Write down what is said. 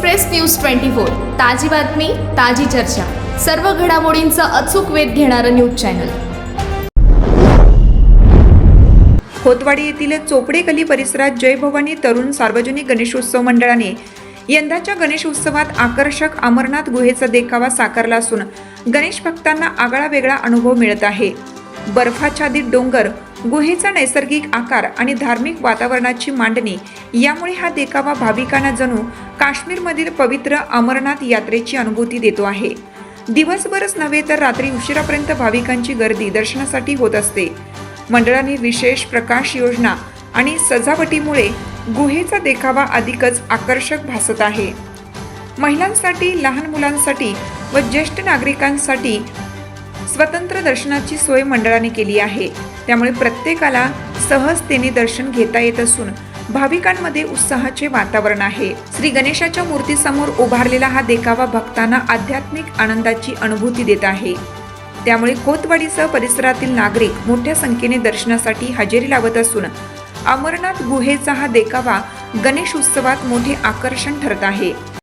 Express news twenty four ताजी बातमी ताजी चर्चा. सर्व घडामोडींचा अचूक वेध घेणारं न्यूज चॅनल. खोतवाडी येथील चोपडेकली परिसरात जय भवानी तरुण सार्वजनिक गणेशोत्सव मंडळाने यंदाच्या गणेश उत्सवात आकर्षक अमरनाथ गुहेचा देखावा साकारला असून गणेश भक्तांना आगळा वेगळा अनुभव मिळत आहे. बर्फाच्छादित डोंगर गुहेचा नैसर्गिक आकार आणि धार्मिक वातावरणाची मांडणी यामुळे हा देखावा भाविकांना जणू काश्मीरमधील पवित्र अमरनाथ यात्रेची अनुभूती देतो आहे. दिवसभरच नव्हे तर रात्री उशिरापर्यंत भाविकांची गर्दी दर्शनासाठी होत असते. मंडळाने विशेष प्रकाश योजना आणि सजावटीमुळे गुहेचा देखावा अधिकच आकर्षक भासत आहे. महिलांसाठी लहान मुलांसाठी व ज्येष्ठ नागरिकांसाठी स्वतंत्र दर्शनाची सोय मंडळाने केली आहे. त्यामुळे प्रत्येकाला सहजतेने दर्शन घेता येत असून भाविकांमध्ये उत्साहाचे वातावरण आहे. श्री गणेशाच्या मूर्तीसमोर उभारलेला हा देखावा भक्तांना आध्यात्मिक आनंदाची अनुभूती देत आहे. त्यामुळे कोतवाडीसह परिसरातील नागरिक मोठ्या संख्येने दर्शनासाठी हजेरी लावत असून अमरनाथ गुहेचा हा देखावा गणेश उत्सवात मोठे आकर्षण ठरत आहे.